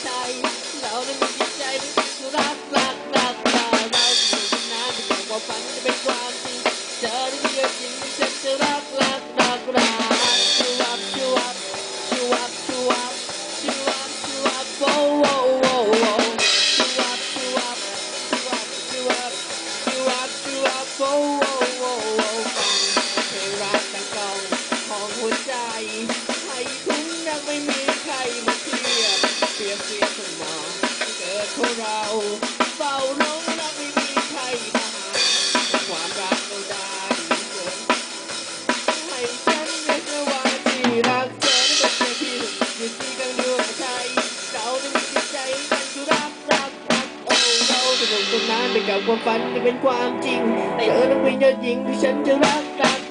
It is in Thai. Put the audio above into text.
time, la hora de mi time, ของเราเฝ้าร้องรักไม่มีใครมาหาความรักเราได้เกินให้ฉันเรียกว่าที่รักเธอนั้นเป็นเพียงที่หนึ่งอยู่ที่กลางดวงใจเราจะมีจิตใจนั้นคือรักรักรักโอ้เราจะลงตรงนั้นไปกับความฝันที่เป็นความจริงเธอต้องเป็นยอดหญิงที่ฉันจะรักกัน